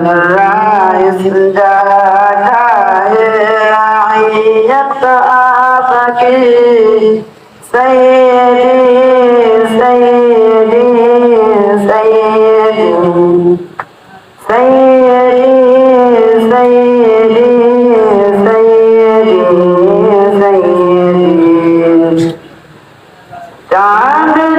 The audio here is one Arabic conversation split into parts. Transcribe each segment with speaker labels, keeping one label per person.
Speaker 1: الرئيس جاءك رعية آفكي سيدي سيدي سيدي. سيدي سيدي سيدي سيدي. تعبت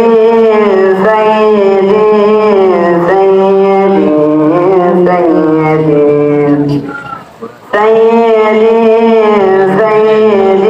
Speaker 1: Sayyidi, Sayyidi, Sayyidi, Sayyidi, Sayyidi, Sayyidi, Sayyidi,